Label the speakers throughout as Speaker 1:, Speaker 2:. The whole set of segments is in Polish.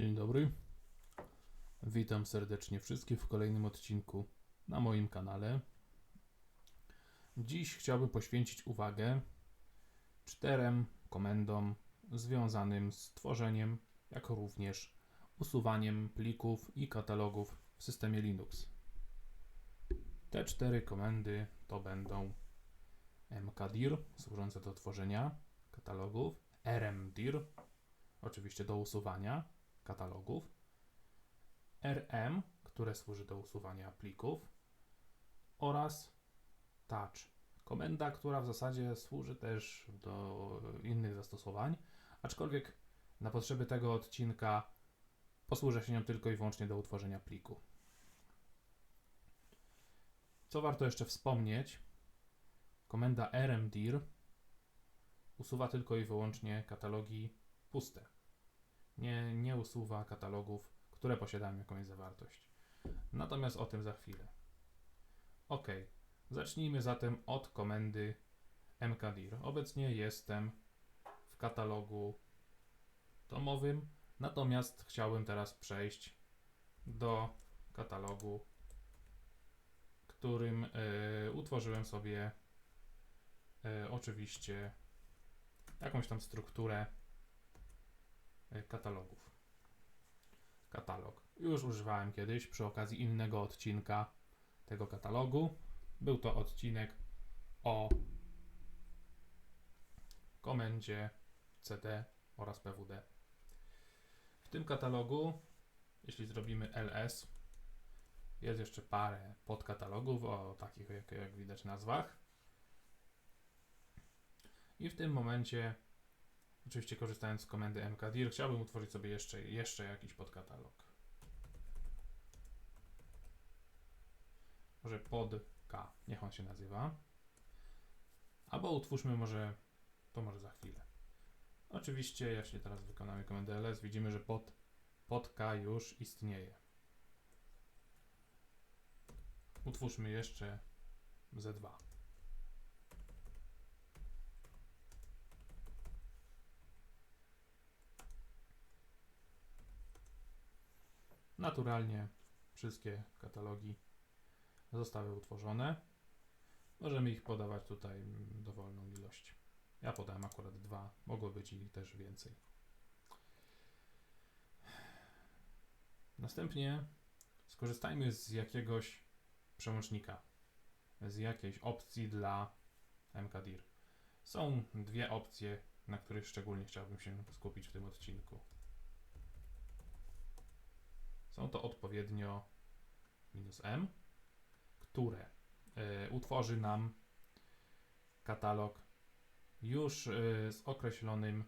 Speaker 1: Dzień dobry. Witam serdecznie wszystkich w kolejnym odcinku na moim kanale. Dziś chciałbym poświęcić uwagę czterem komendom związanym z tworzeniem, jak również usuwaniem plików i katalogów w systemie Linux. Te cztery komendy to będą mkdir służące do tworzenia katalogów, rmdir oczywiście do usuwania katalogów, RM, które służy do usuwania plików. Oraz touch, komenda, która w zasadzie służy też do innych zastosowań, aczkolwiek na potrzeby tego odcinka posłużę się nią tylko i wyłącznie do utworzenia pliku. Co warto jeszcze wspomnieć, komenda rmdir usuwa tylko i wyłącznie katalogi puste. Nie, nie usuwa katalogów, które posiadają jakąś zawartość. Natomiast o tym za chwilę. Ok, zacznijmy zatem od komendy mkdir. Obecnie jestem w katalogu tomowym, natomiast chciałbym teraz przejść do katalogu, którym y, utworzyłem sobie y, oczywiście jakąś tam strukturę katalogów. Katalog. Już używałem kiedyś przy okazji innego odcinka tego katalogu. Był to odcinek o komendzie cd oraz pwd. W tym katalogu, jeśli zrobimy ls, jest jeszcze parę podkatalogów o takich, jak, jak widać, nazwach. I w tym momencie, oczywiście korzystając z komendy mkdir, chciałbym utworzyć sobie jeszcze, jeszcze jakiś podkatalog. Może pod K, niech on się nazywa. Albo utwórzmy może, to może za chwilę. Oczywiście, jeśli teraz wykonamy komendę ls, widzimy, że pod, pod K już istnieje. Utwórzmy jeszcze Z2. Naturalnie wszystkie katalogi zostały utworzone. Możemy ich podawać tutaj mm, dowolną ilość. Ja podałem akurat dwa, mogło być ich też więcej. Następnie skorzystajmy z jakiegoś przełącznika, z jakiejś opcji dla mkdir. Są dwie opcje, na których szczególnie chciałbym się skupić w tym odcinku. Są to odpowiednio minus "-m", które y, utworzy nam katalog już y, z określonym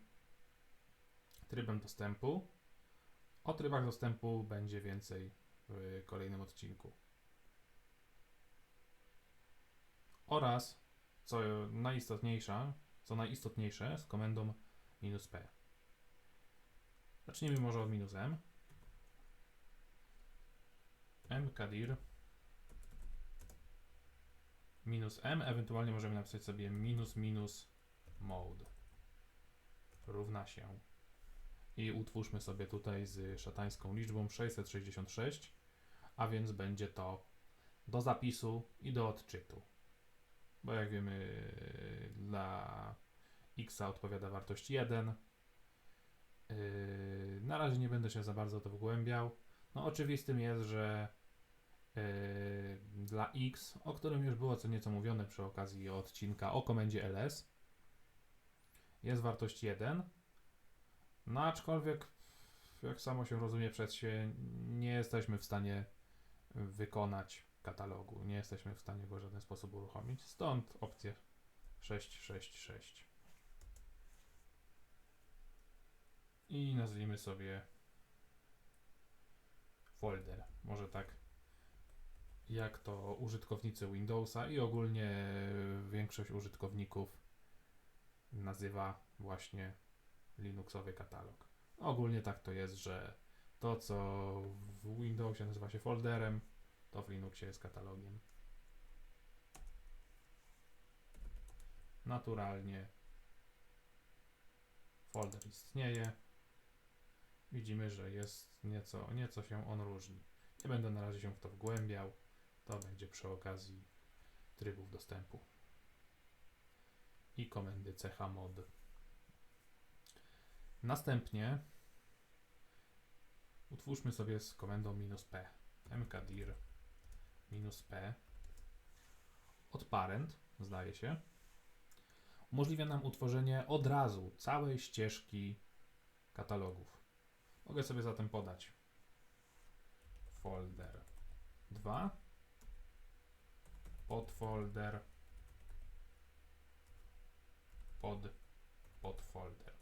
Speaker 1: trybem dostępu. O trybach dostępu będzie więcej w kolejnym odcinku. Oraz, co najistotniejsza, co najistotniejsze, z komendą "-p". Zacznijmy może od minus "-m". Mkdir minus m, ewentualnie możemy napisać sobie minus minus mode równa się i utwórzmy sobie tutaj z szatańską liczbą 666, a więc będzie to do zapisu i do odczytu. Bo jak wiemy, dla x odpowiada wartość 1. Yy, na razie nie będę się za bardzo to wgłębiał. No oczywistym jest, że dla x, o którym już było co nieco mówione przy okazji odcinka o komendzie ls, jest wartość 1. No aczkolwiek, jak samo się rozumie przez się, nie jesteśmy w stanie wykonać katalogu. Nie jesteśmy w stanie go w żaden sposób uruchomić. Stąd opcja 666. I nazwijmy sobie folder. Może tak jak to użytkownicy Windowsa i ogólnie większość użytkowników nazywa właśnie Linuxowy katalog. Ogólnie tak to jest, że to co w Windowsie nazywa się folderem, to w Linuxie jest katalogiem. Naturalnie folder istnieje. widzimy, że jest nieco, nieco się on różni. Nie będę na razie się w to wgłębiał. To będzie przy okazji trybów dostępu i komendy chmod. Następnie utwórzmy sobie z komendą "-p", mkdir "-p", od parent, zdaje się, umożliwia nam utworzenie od razu całej ścieżki katalogów. Mogę sobie zatem podać folder 2, podfolder, pod podfolder.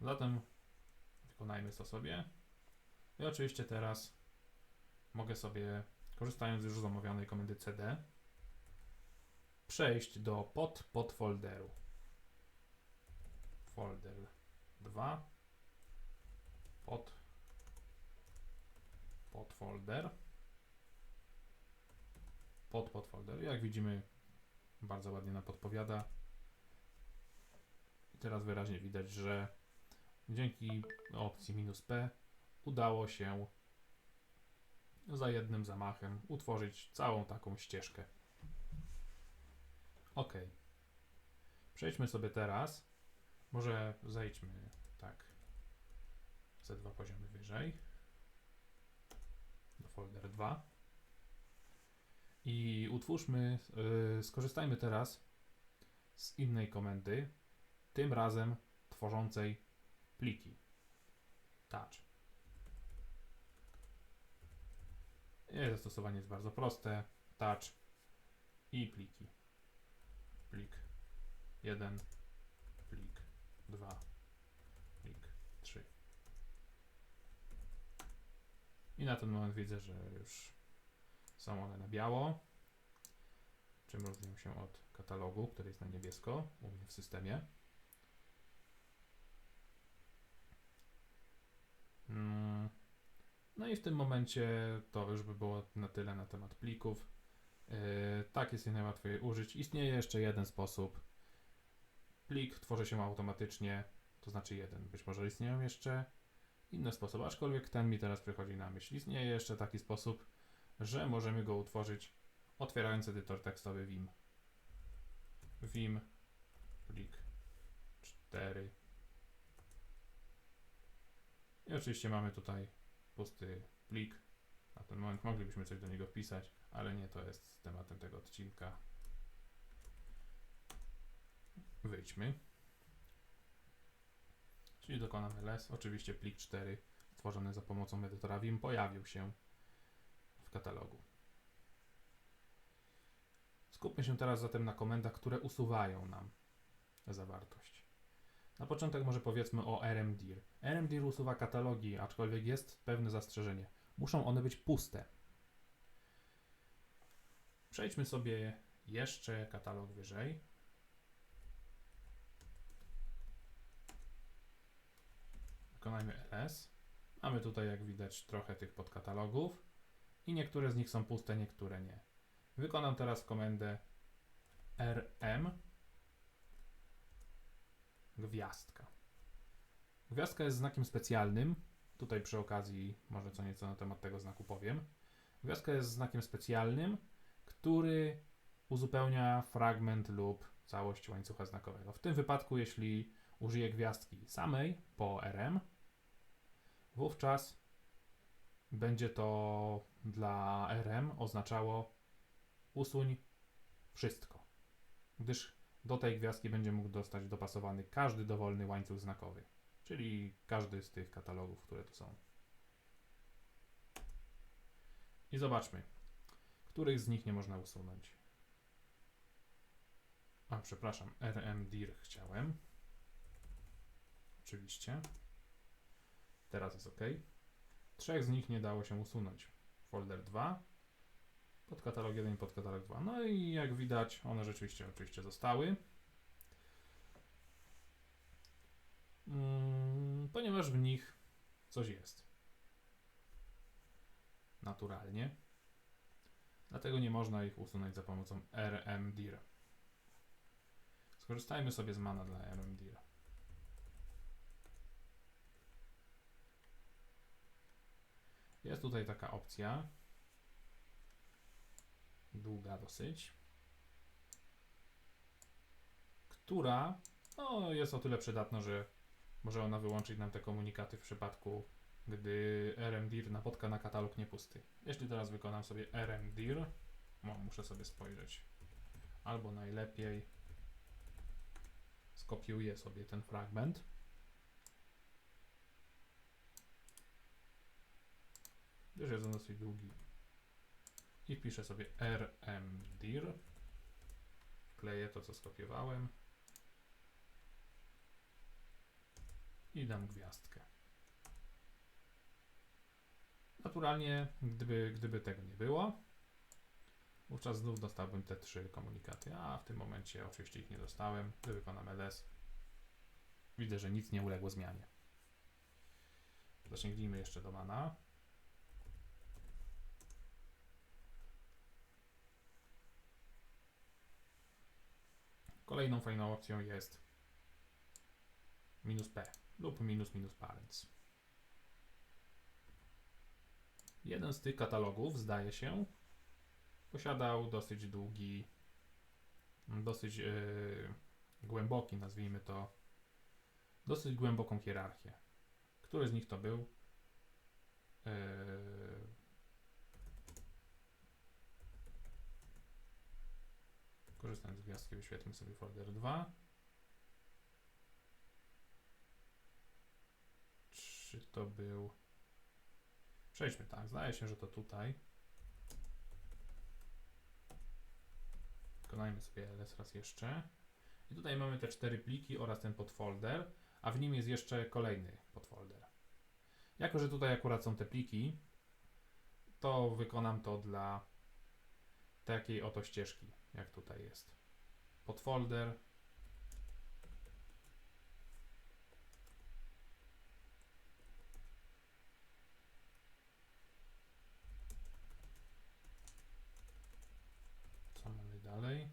Speaker 1: Zatem wykonajmy to sobie. I oczywiście teraz mogę sobie, korzystając już z omawianej komendy cd, przejść do pod podfolderu. Folder 2 pod podfolder pod podfolder. Jak widzimy, bardzo ładnie nam podpowiada. I teraz wyraźnie widać, że dzięki opcji "-p udało się za jednym zamachem utworzyć całą taką ścieżkę. Ok. Przejdźmy sobie teraz. Może zejdźmy tak ze dwa poziomy wyżej folder 2 i utwórzmy, yy, skorzystajmy teraz z innej komendy, tym razem tworzącej pliki. Touch. Jej zastosowanie jest bardzo proste. Touch i pliki. Plik 1, plik 2, plik 3. I na ten moment widzę, że już są one na biało. Czym różnią się od katalogu, który jest na niebiesko u mnie w systemie. Mm. No i w tym momencie to już by było na tyle na temat plików. Yy, tak jest je najłatwiej użyć. Istnieje jeszcze jeden sposób. Plik tworzy się automatycznie, to znaczy jeden. Być może istnieją jeszcze inne sposoby, aczkolwiek ten mi teraz przychodzi na myśl. Istnieje jeszcze taki sposób, że możemy go utworzyć otwierając edytor tekstowy Vim. Vim plik 4 i oczywiście mamy tutaj pusty plik. Na ten moment moglibyśmy coś do niego wpisać, ale nie to jest tematem tego odcinka. Wyjdźmy. Czyli dokonamy ls. Oczywiście plik 4 stworzony za pomocą edytora Vim pojawił się w katalogu. Skupmy się teraz zatem na komendach, które usuwają nam zawartość. Na początek może powiedzmy o rmdir. rmdir usuwa katalogi, aczkolwiek jest pewne zastrzeżenie. Muszą one być puste. Przejdźmy sobie jeszcze katalog wyżej. Wykonajmy ls. Mamy tutaj, jak widać, trochę tych podkatalogów i niektóre z nich są puste, niektóre nie. Wykonam teraz komendę rm gwiazdka. Gwiazdka jest znakiem specjalnym. Tutaj przy okazji może co nieco na temat tego znaku powiem. Gwiazdka jest znakiem specjalnym, który uzupełnia fragment lub całość łańcucha znakowego. W tym wypadku, jeśli użyję gwiazdki samej po rm, wówczas będzie to dla rm oznaczało usuń wszystko, gdyż do tej gwiazdki będzie mógł dostać dopasowany każdy dowolny łańcuch znakowy, czyli każdy z tych katalogów, które tu są. I zobaczmy, których z nich nie można usunąć. A, przepraszam, rmdir chciałem. Oczywiście. Teraz jest ok. Trzech z nich nie dało się usunąć. Folder 2, podkatalog 1 i podkatalog 2. No i jak widać, one rzeczywiście oczywiście zostały. Mm, ponieważ w nich coś jest. Naturalnie. Dlatego nie można ich usunąć za pomocą rmdir. Skorzystajmy sobie z mana dla rmdir. Jest tutaj taka opcja, długa dosyć, która no, jest o tyle przydatna, że może ona wyłączyć nam te komunikaty w przypadku, gdy rmdir napotka na katalog niepusty. Jeśli teraz wykonam sobie rmdir, no, muszę sobie spojrzeć, albo najlepiej skopiuję sobie ten fragment. Gdyż jest dosyć długi. I wpiszę sobie rmdir. Wkleję to, co skopiowałem. I dam gwiazdkę. Naturalnie, gdyby, gdyby tego nie było, wówczas znów dostałbym te trzy komunikaty, a w tym momencie oczywiście ich nie dostałem. Gdy wykonam ls, widzę, że nic nie uległo zmianie. Zasięgnijmy jeszcze do mana. Kolejną fajną opcją jest minus p lub minus minus parents. Jeden z tych katalogów, zdaje się, posiadał dosyć długi, dosyć yy, głęboki, nazwijmy to, dosyć głęboką hierarchię. Który z nich to był? Yy, korzystając z gwiazdki wyświetlmy sobie folder 2. Czy to był... Przejdźmy tak, zdaje się, że to tutaj. Wykonajmy sobie ls raz jeszcze. I tutaj mamy te cztery pliki oraz ten podfolder, a w nim jest jeszcze kolejny podfolder. Jako, że tutaj akurat są te pliki, to wykonam to dla takiej oto ścieżki, jak tutaj jest. Podfolder. Co mamy dalej?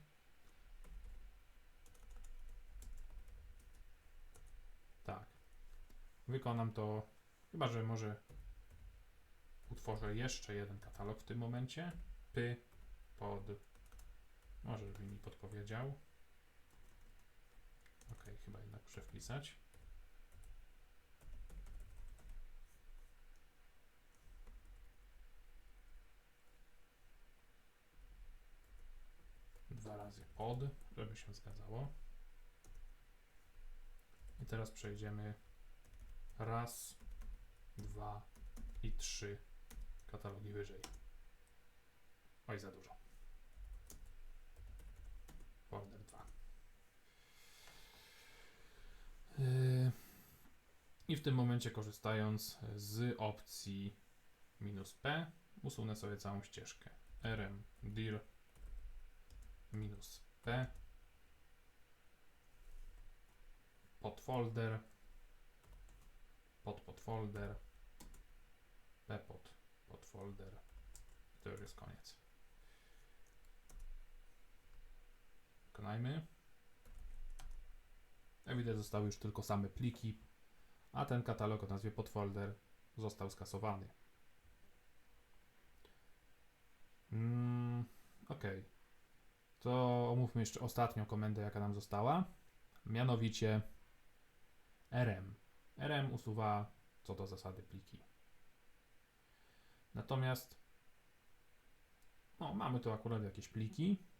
Speaker 1: Tak. Wykonam to, chyba że może utworzę jeszcze jeden katalog w tym momencie. Py pod. Może by mi podpowiedział. Ok, chyba jednak muszę wpisać. Dwa razy pod, żeby się zgadzało. I teraz przejdziemy raz, dwa i trzy katalogi wyżej. Oj, za dużo. Folder 2. Yy, I w tym momencie korzystając z opcji minus P usunę sobie całą ścieżkę. rm dir minus P podfolder pod podfolder P pod podfolder i to już jest koniec. Wykonajmy. Jak widać zostały już tylko same pliki, a ten katalog o nazwie podfolder został skasowany. Mm, ok. To omówmy jeszcze ostatnią komendę, jaka nam została. Mianowicie rm. rm usuwa co do zasady pliki. Natomiast no, mamy tu akurat jakieś pliki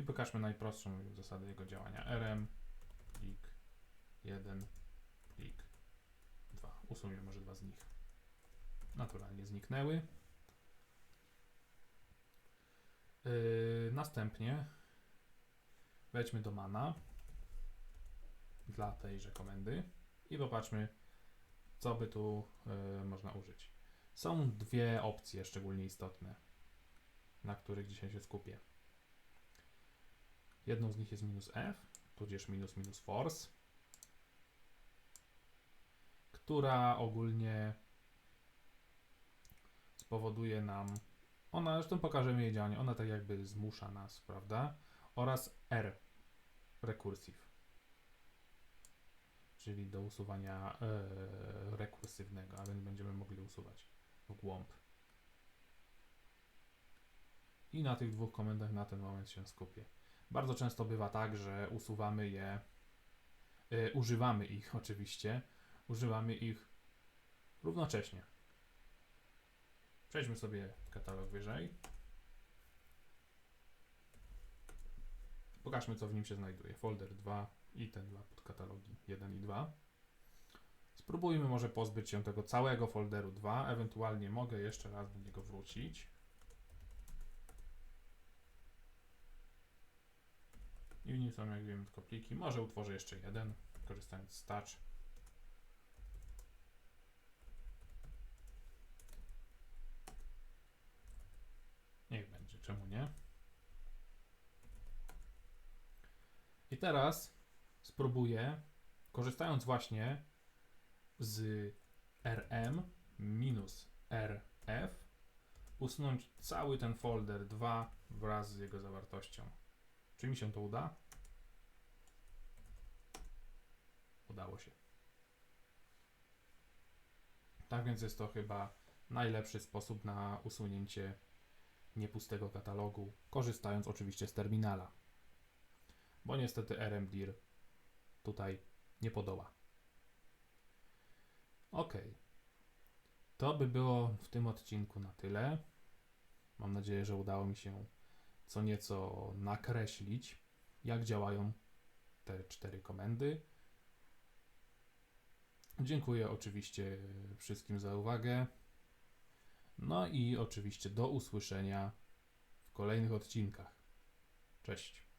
Speaker 1: i pokażmy najprostszą zasadę jego działania. rm plik 1 plik 2. Usuniemy może dwa z nich. Naturalnie zniknęły. Yy, następnie wejdźmy do mana dla tejże komendy i popatrzmy, co by tu yy, można użyć. Są dwie opcje szczególnie istotne, na których dzisiaj się skupię. Jedną z nich jest minus F, tudzież minus minus force, która ogólnie spowoduje nam, ona, zresztą pokażemy jej działanie, ona tak jakby zmusza nas, prawda? Oraz R, recursive, czyli do usuwania e, rekursywnego, a więc będziemy mogli usuwać w głąb i na tych dwóch komendach na ten moment się skupię. Bardzo często bywa tak, że usuwamy je, y, używamy ich oczywiście, używamy ich równocześnie. Przejdźmy sobie katalog wyżej. Pokażmy, co w nim się znajduje. Folder 2 i te dwa podkatalogi 1 i 2. Spróbujmy może pozbyć się tego całego folderu 2, ewentualnie mogę jeszcze raz do niego wrócić. I w nim są, jak wiemy, tylko pliki. Może utworzę jeszcze jeden, korzystając z touch. Niech będzie, czemu nie? I teraz spróbuję, korzystając właśnie z rm minus rf, usunąć cały ten folder 2 wraz z jego zawartością. Czy mi się to uda? Udało się. Tak więc jest to chyba najlepszy sposób na usunięcie niepustego katalogu, korzystając oczywiście z terminala. Bo niestety rmdir tutaj nie podoła. Ok. To by było w tym odcinku na tyle. Mam nadzieję, że udało mi się co nieco nakreślić, jak działają te cztery komendy. Dziękuję oczywiście wszystkim za uwagę. No i oczywiście do usłyszenia w kolejnych odcinkach. Cześć.